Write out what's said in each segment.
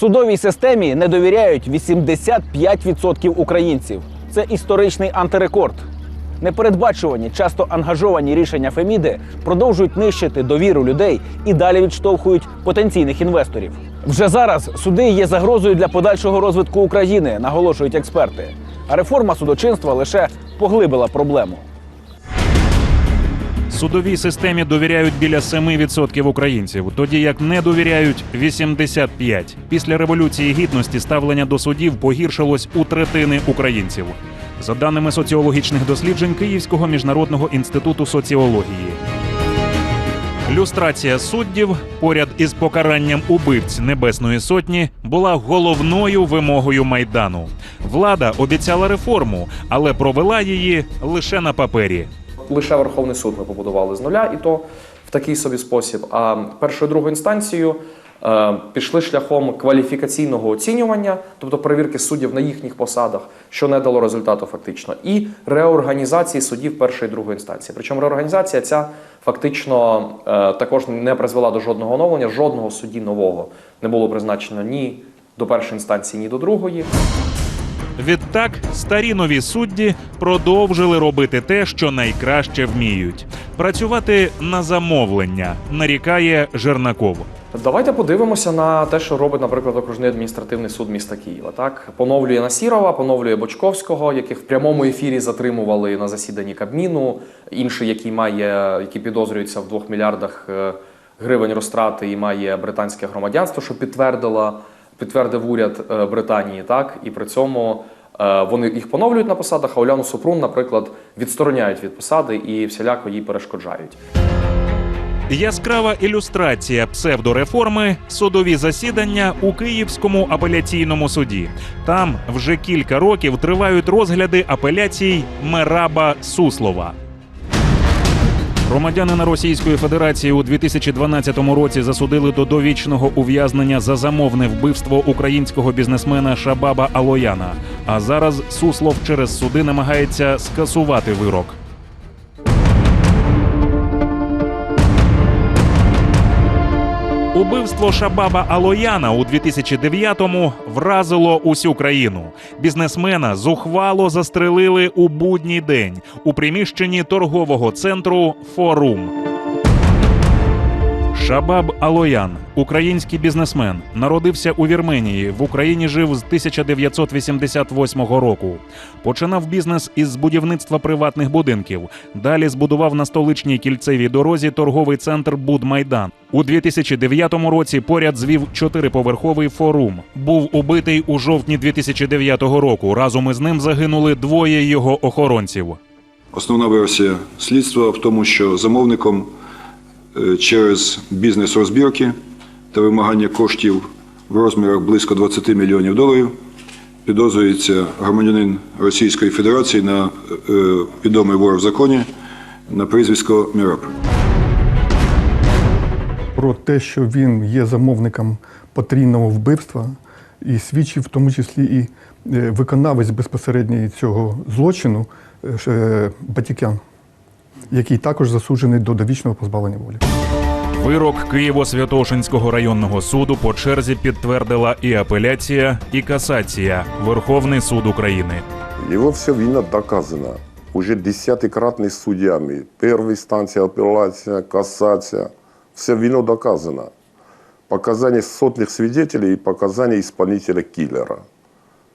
Судовій системі не довіряють 85% українців. Це історичний антирекорд. Непередбачувані, часто ангажовані рішення Феміди продовжують нищити довіру людей і далі відштовхують потенційних інвесторів. Вже зараз суди є загрозою для подальшого розвитку України, наголошують експерти. А реформа судочинства лише поглибила проблему. Судовій системі довіряють біля 7% українців, тоді як не довіряють 85%. Після революції гідності ставлення до судів погіршилось у третини українців. За даними соціологічних досліджень Київського міжнародного інституту соціології. Люстрація суддів поряд із покаранням убивць Небесної Сотні була головною вимогою майдану. Влада обіцяла реформу, але провела її лише на папері. Лише Верховний суд ми побудували з нуля, і то в такий собі спосіб. А першу і другу інстанцію е, пішли шляхом кваліфікаційного оцінювання, тобто перевірки суддів на їхніх посадах, що не дало результату фактично, і реорганізації судів першої і другої інстанції. Причому реорганізація ця фактично е, також не призвела до жодного оновлення, жодного судді нового не було призначено ні до першої інстанції, ні до другої. Відтак старі нові судді продовжили робити те, що найкраще вміють працювати на замовлення, нарікає Жернаков. Давайте подивимося на те, що робить, наприклад, окружний адміністративний суд міста Києва. Так поновлює Насірова, поновлює Бочковського, яких в прямому ефірі затримували на засіданні Кабміну. Інший, який має, який підозрюється в 2 мільярдах е, гривень розтрати і має британське громадянство, що підтвердила підтвердив уряд е, Британії. Так і при цьому е, вони їх поновлюють на посадах. А Уляну Супрун, наприклад, відстороняють від посади і всіляко їй перешкоджають. Яскрава ілюстрація псевдореформи судові засідання у Київському апеляційному суді. Там вже кілька років тривають розгляди апеляцій Мераба Суслова. Громадянина Російської Федерації у 2012 році засудили до довічного ув'язнення за замовне вбивство українського бізнесмена Шабаба Алояна. А зараз Суслов через суди намагається скасувати вирок. Убивство Шабаба Алояна у 2009-му вразило усю країну. Бізнесмена зухвало застрелили у будній день у приміщенні торгового центру Форум. Шабаб Алоян, український бізнесмен, народився у Вірменії. В Україні жив з 1988 року. Починав бізнес із будівництва приватних будинків. Далі збудував на столичній кільцевій дорозі торговий центр Будмайдан. У 2009 році поряд звів чотириповерховий форум. Був убитий у жовтні 2009 року. Разом із ним загинули двоє його охоронців. Основна версія слідства в тому, що замовником через бізнес-розбірки та вимагання коштів в розмірах близько 20 мільйонів доларів підозрюється громадянин Російської Федерації на е, відомий вор в законі на прізвисько Міраб. про те, що він є замовником потрійного вбивства, і свідчив в тому числі і е, виконавець безпосередньо цього злочину е, е, Батікян, який також засуджений до довічного позбавлення волі. Вирок Києво-Святошинського районного суду по черзі підтвердила і апеляція, і касація Верховний суд України. Его все вина доказано. Уже десятикратный судьями. Первая инстанция, апелляция, кассация. Все вино доказано. Показания сотных свидетелей и показания исполнителя киллера.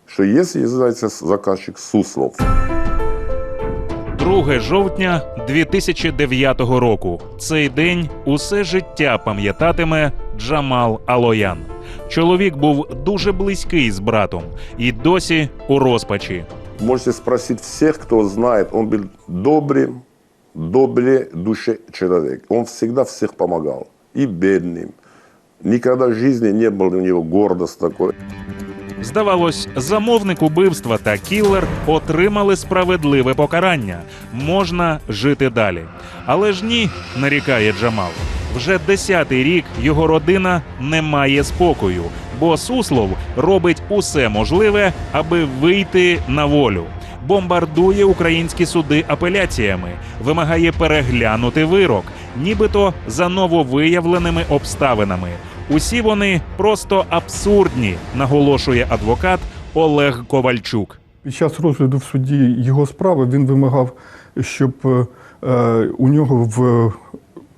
Что если является заказчик Суслов. 2 жовтня 2009 року. Цей день усе життя пам'ятатиме Джамал Алоян. Чоловік був дуже близький з братом і досі у розпачі. Можете спросить всех, кто знает. Он был добрый, добрый душе человек. Он всегда всех помогал. И бедным. Никогда в жизни не было у него гордость такой. Здавалось, замовник убивства та кілер отримали справедливе покарання. Можна жити далі. Але ж ні, нарікає Джамал. Вже десятий рік його родина не має спокою, бо Суслов робить усе можливе, аби вийти на волю. Бомбардує українські суди апеляціями, вимагає переглянути вирок, нібито за нововиявленими обставинами. Усі вони просто абсурдні, наголошує адвокат Олег Ковальчук. Під час розгляду в суді його справи він вимагав, щоб е, е, у нього в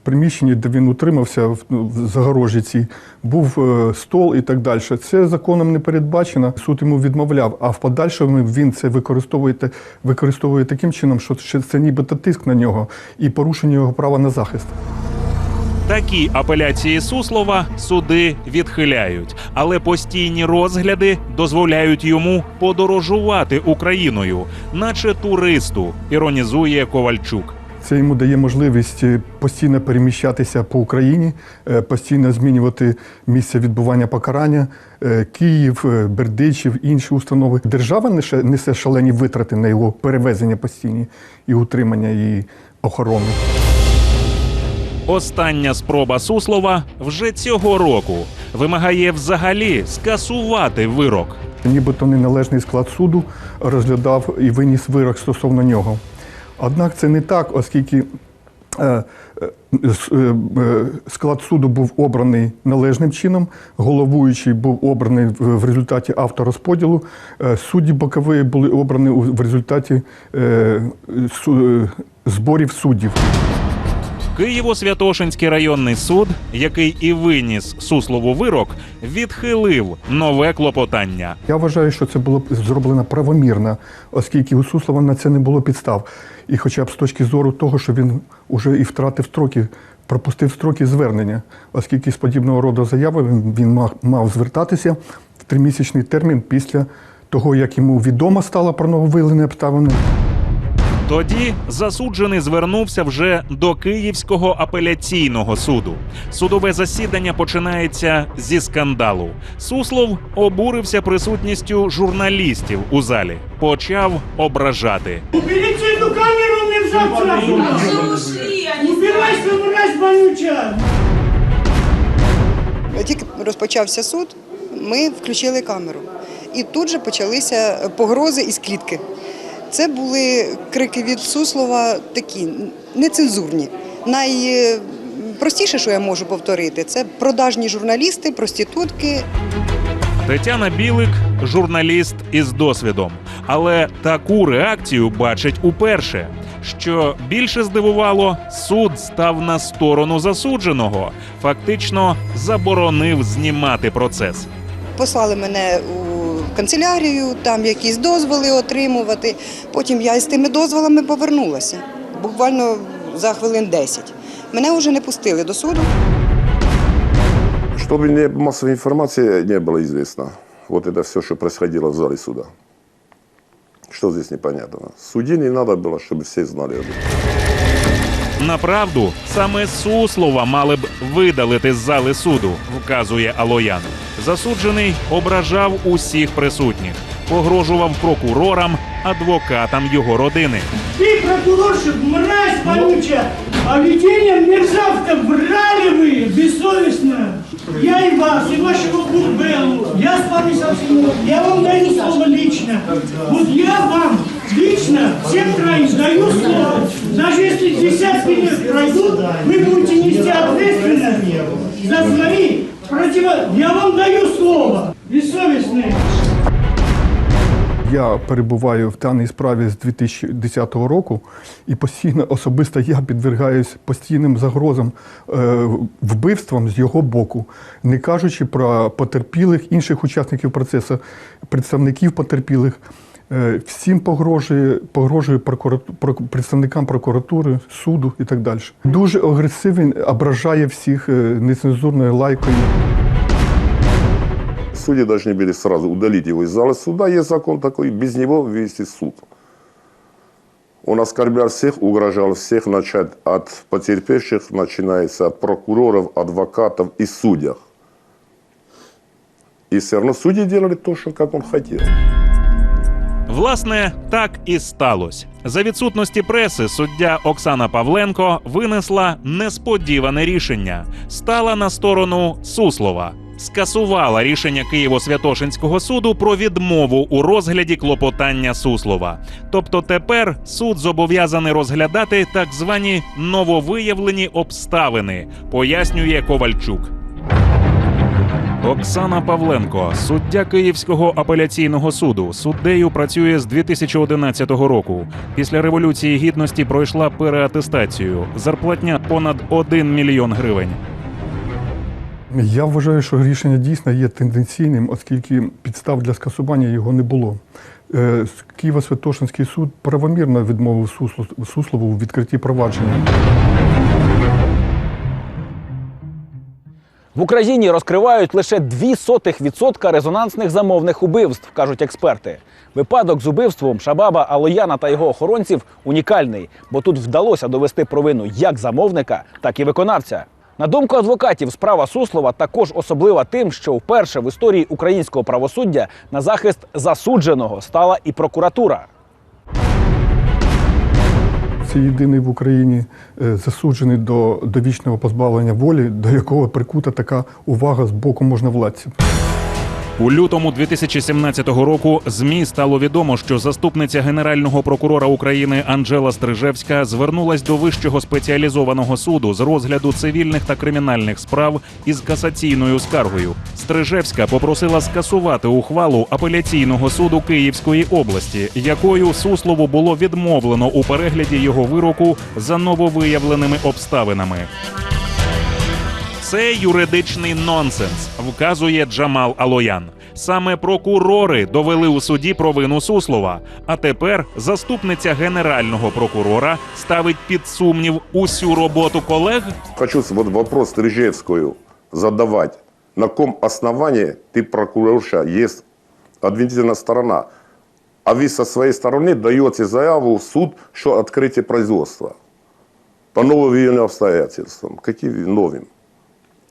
приміщенні, де він утримався, в, ну, загорожі цій, був е, стол і так далі. Це законом не передбачено. Суд йому відмовляв, а в подальшому він це використовує, використовує таким чином, що це нібито тиск на нього і порушення його права на захист. Такі апеляції Суслова суди відхиляють, але постійні розгляди дозволяють йому подорожувати Україною, наче туристу, іронізує Ковальчук. Це йому дає можливість е, постійно переміщатися по Україні, е, постійно змінювати місце відбування покарання, е, Київ, Бердичів, інші установи. Держава несе, шалені витрати на його перевезення постійні і утримання і охорону. Остання спроба Суслова вже цього року вимагає взагалі скасувати вирок. Нібито неналежний склад суду розглядав і виніс вирок стосовно нього. Однак це не так, оскільки е, е, е, склад суду був обраний належним чином, головуючий був обраний в результаті авторозподілу, судді бокові були обрані в результаті зборів суддів. Києво-Святошинський районний суд, який і виніс Суслову вирок, відхилив нове клопотання. Я вважаю, що це було зроблено правомірно, оскільки у Суслова на це не було підстав. І хоча б з точки зору того, що він уже і втратив строки, пропустив строки звернення, оскільки з подібного роду заяви він, мав, мав звертатися в тримісячний термін після того, як йому відомо стало про нововиявлені обставини. Тоді засуджений звернувся вже до Київського апеляційного суду. Судове засідання починається зі скандалу. Суслов обурився присутністю журналістів у залі, почав ображати. Уберите эту камеру, ушли, они Убирайся, мразь вонючая! Тільки розпочався суд, ми включили камеру. І тут же почалися погрози із клітки. Це були крики від Суслова такі нецензурні. Найпростіше, що я можу повторити, це продажні журналісти, проститутки. Тетяна Білик журналіст із досвідом, але таку реакцію бачить уперше. Що більше здивувало, суд став на сторону засудженого, фактично заборонив знімати процес. Послали мене у канцелярію, там якісь дозволи отримувати. Потім я з тими дозволами повернулася. Буквально за хвилин 10. Мене вже не пустили до суду. Чтобы не, массовой информации не было известно. Вот это все, что происходило в зале суда. Что здесь непонятно? Суде не надо было, чтобы все знали об этом. Направду, саме Суслова мали б видалити з зали суду, вказує Алоян. Засуджений ображав усіх присутніх, погрожував прокурорам, адвокатам його родини. Ты, прокуроршик, мразь вонючая! А ведение мерзавка брали вы бессовестно! Я и вас, и вашего Бурбеллу, я с вами совсем... Я вам даю слово лично. Вот я вам лично, всем троим даю слово. Даже если десятки лет пройдут, вы будете нести ответственность за свои противо... Я вам даю слово, бессовестные. Я перебуваю в даній справі з 2010 року, і постійно особисто я підвергаюсь постійним загрозам е, вбивствам з його боку, не кажучи про потерпілих інших учасників процесу, представників потерпілих. Е, Всім погрожує, погрожує представникам прокуратури, суду і так далі. Дуже агресивний, ображає всіх е, нецензурною лайкою. Судьи должны были сразу удалить его из зала суда. Есть закон такой, без него вести суд. Он оскорблял всех, угрожал всех, начать от потерпевших, начинается от прокуроров, адвокатов и судьях. И все равно судьи делали то, что как он хотел. Власне, так і сталося. За відсутності преси суддя Оксана Павленко винесла несподіване рішення, стала на сторону Суслова. Скасувала рішення Києво-Святошинського суду про відмову у розгляді клопотання Суслова. Тобто тепер суд зобов'язаний розглядати так звані нововиявлені обставини, пояснює Ковальчук. Оксана Павленко, суддя Київського апеляційного суду. Суддею працює з 2011 року. Після революції гідності пройшла переатестацію. Зарплатня понад 1 мільйон гривень. Я вважаю, що рішення дійсно є тенденційним, оскільки підстав для скасування його не було. Е, Києво-Святошинський суд правомірно відмовив Сусло- Суслову у відкритті провадження. В Україні розкривають лише 0,02% резонансних замовних убивств, кажуть експерти. Випадок з убивством Шабаба Алояна та його охоронців унікальний, бо тут вдалося довести провину як замовника, так і виконавця. На думку адвокатів, справа Суслова також особлива тим, що вперше в історії українського правосуддя на захист засудженого стала і прокуратура. Це єдиний в Україні е, засуджений до довічного позбавлення волі, до якого прикута така увага з боку можновладців. У лютому 2017 року змі стало відомо, що заступниця генерального прокурора України Анжела Стрижевська звернулась до вищого спеціалізованого суду з розгляду цивільних та кримінальних справ із касаційною скаргою. Стрижевська попросила скасувати ухвалу апеляційного суду Київської області, якою Суслову було відмовлено у перегляді його вироку за нововиявленими обставинами. Це юридичний нонсенс, вказує Джамал Алоян. Саме прокурори довели у суді провину Суслова. А тепер заступниця генерального прокурора ставить під сумнів усю роботу колег. Хочу вот вопрос Стрижевскую задавать. На ком основании ты, прокурорша, есть обвинительная сторона, а вы со своей стороны даете заяву в суд, что открытие производства по новым обстоятельствам. Какие новым?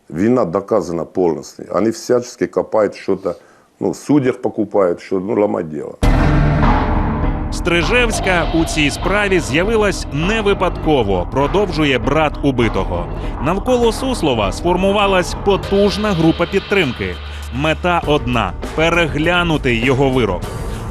Вина доказана полностью. Они всячески копают что-то, ну, в судьях покупают, что, ну, ломать дело. Стрижевська у цій справі з'явилась не випадково, продовжує брат убитого. Навколо Суслова сформувалась потужна група підтримки. Мета одна переглянути його вирок.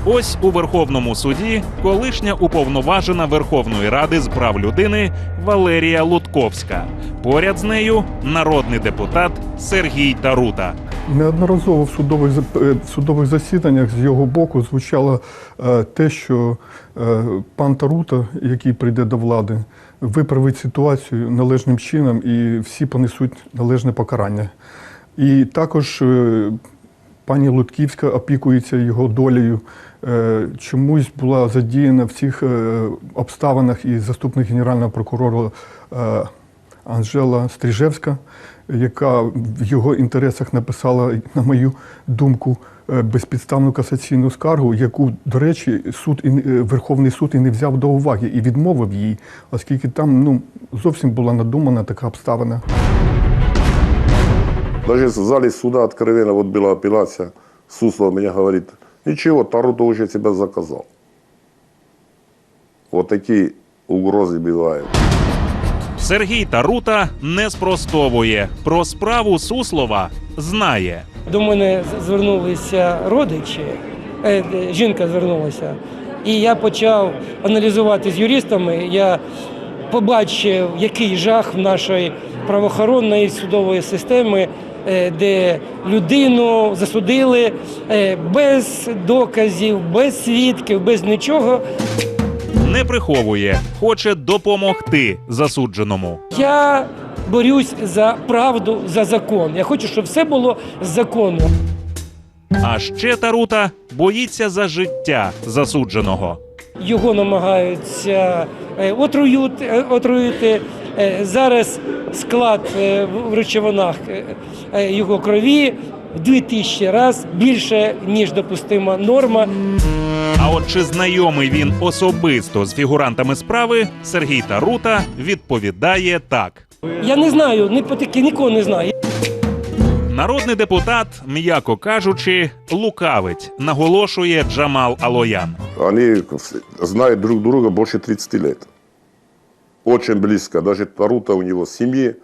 Ось у Верховному суді колишня уповноважена Верховної Ради з прав людини Валерія Лутковська. Поряд з нею народний депутат Сергій Тарута. Неодноразово в судових, е, в судових засіданнях з його боку звучало е, те, що е, пан Тарута, який прийде до влади, виправить ситуацію належним чином і всі понесуть належне покарання. І також пані Лутківська опікується його долею. Е, Чомусь була задіяна в цих е, обставинах і заступник генерального прокурора е, Анжела Стрижевська, яка в його інтересах написала, на мою думку, безпідставну касаційну скаргу, яку, до речі, суд і Верховний суд і не взяв до уваги і відмовив їй, оскільки там ну, зовсім була надумана така обставина. Даже в зале суда откровенно, вот была апелляция, Суслов меня говорит, ничего, Таруто уже тебя заказал. Вот такие угрозы бывают. Сергій Тарута не спростовує про справу Суслова. Знає. До мене звернулися родичі, е, жінка звернулася, і я почав аналізувати з юристами. Я побачив, який жах в нашої правоохоронної судової системи, де людину засудили е, без доказів, без свідків, без нічого. Не приховує, хоче допомогти засудженому. Я борюсь за правду, за закон. Я хочу, щоб все було законно. А ще Тарута боїться за життя засудженого. Його намагаються е, отруюти, е, отруїти. Е, Зараз склад е, в речовинах е, його крові в 2000 разів більше, ніж допустима норма. А от чи знайомий він особисто з фігурантами справи, Сергій Тарута відповідає так. Я не знаю, ні по таки нікого не знаю. Народний депутат, м'яко кажучи, лукавить, наголошує Джамал Алоян. Они знают друг друга больше 30 лет. Очень близко. Даже Таруто у него в семье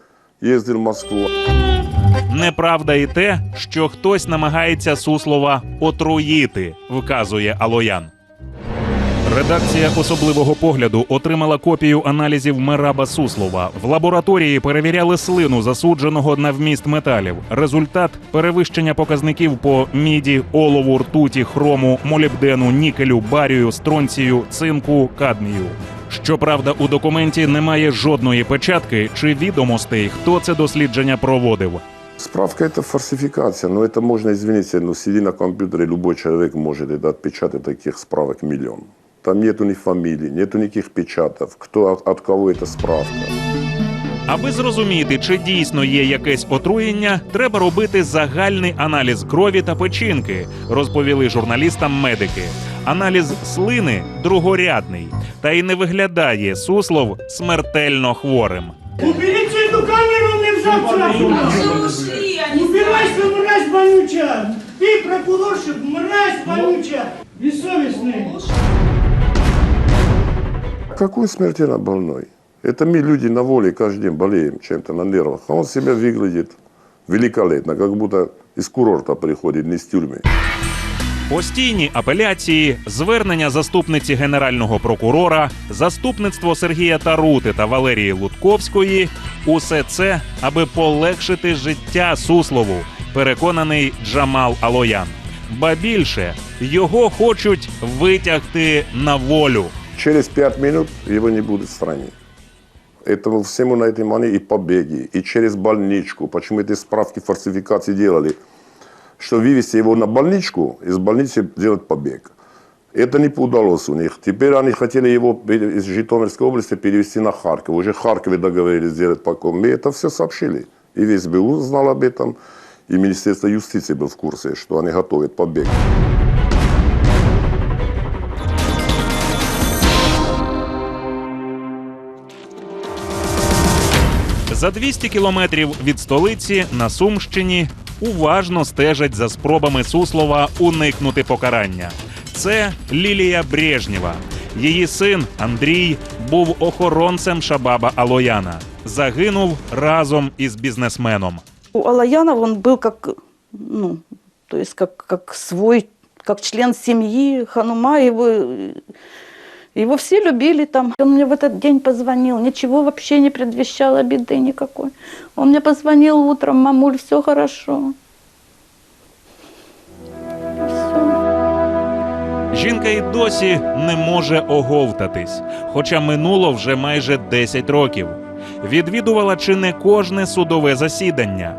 ездил в Москву. Неправда і те, що хтось намагається Суслова отруїти, вказує Алоян. Редакція особливого погляду отримала копію аналізів Мераба Суслова. В лабораторії перевіряли слину засудженого на вміст металів. Результат перевищення показників по міді, олову, ртуті, хрому, молібдену, нікелю, барію, стронцію, цинку, кадмію. Щоправда, у документі немає жодної печатки чи відомостей, хто це дослідження проводив. Справка – это фальсификация, но это можно, извините, но сиди на компьютере, любой человек может это отпечатать таких справок миллион. Там нету ни фамилий, нету никаких печатов, кто от, от кого эта справка. Аби зрозуміти, чи дійсно є якесь отруєння, треба робити загальний аналіз крові та печінки, розповіли журналістам медики. Аналіз слини другорядний, та й не виглядає суслов смертельно хворим. Уберите эту камеру, мерзавца! Уже ушли они. Убирайся, мразь вонючая! Ты прокуроршик, мразь вонючая! Бессовестный! Какой смертельно больной? Это мы, люди на воле, каждый день болеем чем-то на нервах. А он себя выглядит великолепно, как будто из курорта приходит, не из тюрьмы. Постійні апеляції, звернення заступниці генерального прокурора, заступництво Сергія Тарути та Валерії Лутковської усе це, аби полегшити життя Суслову, переконаний Джамал Алоян. Ба більше його хочуть витягти на волю. Через пять минут его не будет в стране. Этому всему на этой мане и побеги, и через больничку. Почему эти справки фальсификации делали? Что вывести его на больничку, из больницы делать побег. Это не удалось у них. Теперь они хотели его из Житомирской области перевести на Харьков. Уже в Харькове договорились сделать покой. Мы это все сообщили. И весь БУ знал об этом, и Министерство юстиции был в курсе, что они готовят побег. За 200 кілометрів від столиці на Сумщині уважно стежать за спробами Суслова уникнути покарання. Це Лілія Брежнєва. Її син Андрій був охоронцем Шабаба Алояна. Загинув разом із бізнесменом. У Алаянов он был как, ну, то есть как, как свой, как член семьи Ханума, его все любили там. Он мне в этот день позвонил, ничего вообще не предвещало беды никакой. Он мне позвонил утром, мамуль, все хорошо. И всё. Жінка й досі не може оговтатись, хоча минуло вже майже 10 років. Відвідувала чи не кожне судове засідання.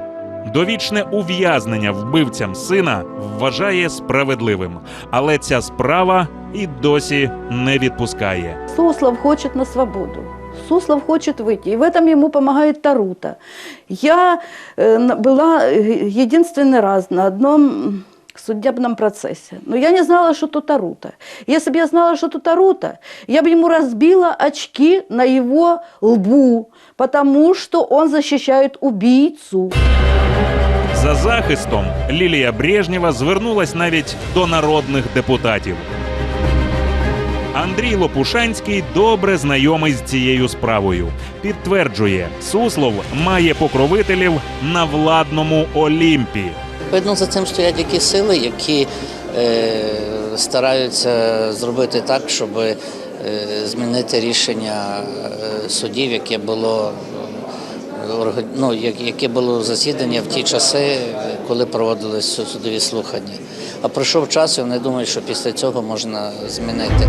Довічне ув'язнення вбивцям сина вважає справедливим, але ця справа і досі не відпускає. Суслов хочет на свободу. Суслов хочет выйти, и в этом ему помогает Тарута. Я э, на- была э, единственный раз на одном м, судебном процессе, но я не знала, что тут Тарута. Если бы я знала, что тут Тарута, я бы ему разбила очки на его лбу, потому что он защищает убийцу. За захистом Лілія Брежнєва звернулась навіть до народних депутатів. Андрій Лопушанський добре знайомий з цією справою. Підтверджує, Суслов має покровителів на владному Олімпі. Видно, за цим стоять якісь сили, які е, стараються зробити так, щоб е, змінити рішення е, судів, яке було ну, яке було засідання в ті часи, коли проводились судові слухання. А пройшов час, і вони думають, що після цього можна змінити.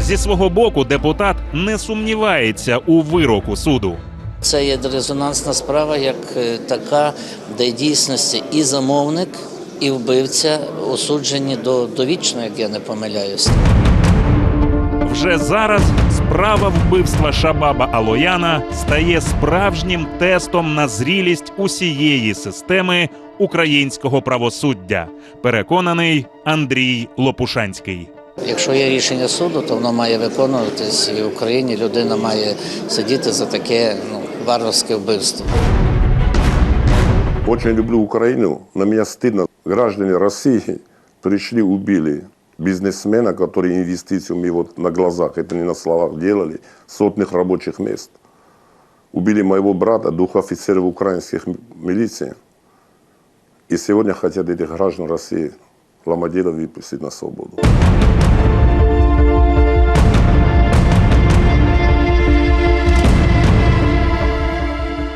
Зі свого боку, депутат не сумнівається у вироку суду. Це є резонансна справа, як е, така, де дійсності і замовник, і вбивця осуджені до довічно, як я не помиляюся. Вже зараз справа вбивства Шабаба Алояна стає справжнім тестом на зрілість усієї системи українського правосуддя. Переконаний Андрій Лопушанський. Якщо є рішення суду, то воно має виконуватись, і в Україні людина має сидіти за таке ну, варварське вбивство. Очень люблю Украину, но мне стыдно. Граждане России пришли, убили бизнесмена, который инвестициями вот на глазах, это не на словах делали, сотных рабочих мест. Убили моего брата, двух офицеров украинских милиции. И сегодня хотят этих граждан России Ломодела выпустить на свободу.